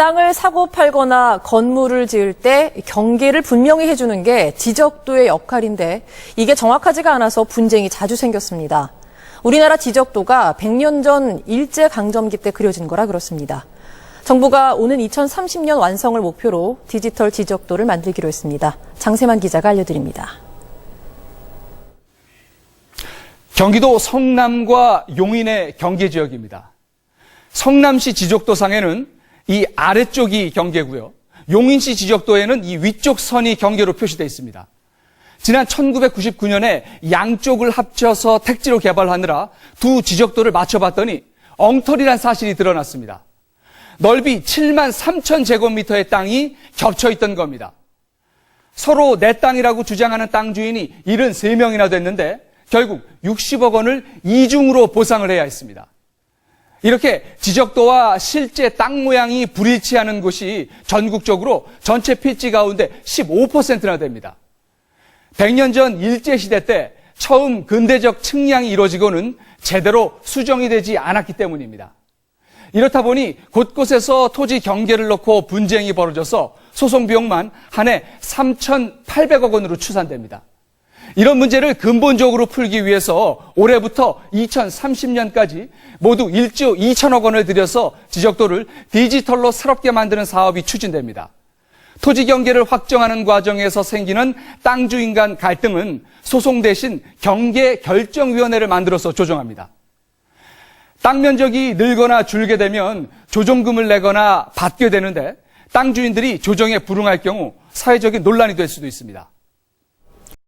땅을 사고 팔거나 건물을 지을 때 경계를 분명히 해주는 게 지적도의 역할인데 이게 정확하지가 않아서 분쟁이 자주 생겼습니다. 우리나라 지적도가 100년 전 일제강점기 때 그려진 거라 그렇습니다. 정부가 오는 2030년 완성을 목표로 디지털 지적도를 만들기로 했습니다. 장세만 기자가 알려드립니다. 경기도 성남과 용인의 경계 지역입니다. 성남시 지적도상에는 이 아래쪽이 경계고요. 용인시 지적도에는 이 위쪽 선이 경계로 표시되어 있습니다. 지난 1999년에 양쪽을 합쳐서 택지로 개발하느라 두 지적도를 맞춰봤더니 엉터리란 사실이 드러났습니다. 넓이 7만 3천 제곱미터의 땅이 겹쳐 있던 겁니다. 서로 내 땅이라고 주장하는 땅 주인이 73명이나 됐는데 결국 60억 원을 이중으로 보상을 해야 했습니다. 이렇게 지적도와 실제 땅 모양이 불일치하는 곳이 전국적으로 전체 필지 가운데 15%나 됩니다. 100년 전 일제시대 때 처음 근대적 측량이 이루어지고는 제대로 수정이 되지 않았기 때문입니다. 이렇다 보니 곳곳에서 토지 경계를 놓고 분쟁이 벌어져서 소송 비용만 한 해 3,800억 원으로 추산됩니다. 이런 문제를 근본적으로 풀기 위해서 올해부터 2030년까지 모두 1조 2천억 원을 들여서 지적도를 디지털로 새롭게 만드는 사업이 추진됩니다. 토지 경계를 확정하는 과정에서 생기는 땅 주인 간 갈등은 소송 대신 경계 결정위원회를 만들어서 조정합니다. 땅 면적이 늘거나 줄게 되면 조정금을 내거나 받게 되는데 땅 주인들이 조정에 불응할 경우 사회적인 논란이 될 수도 있습니다.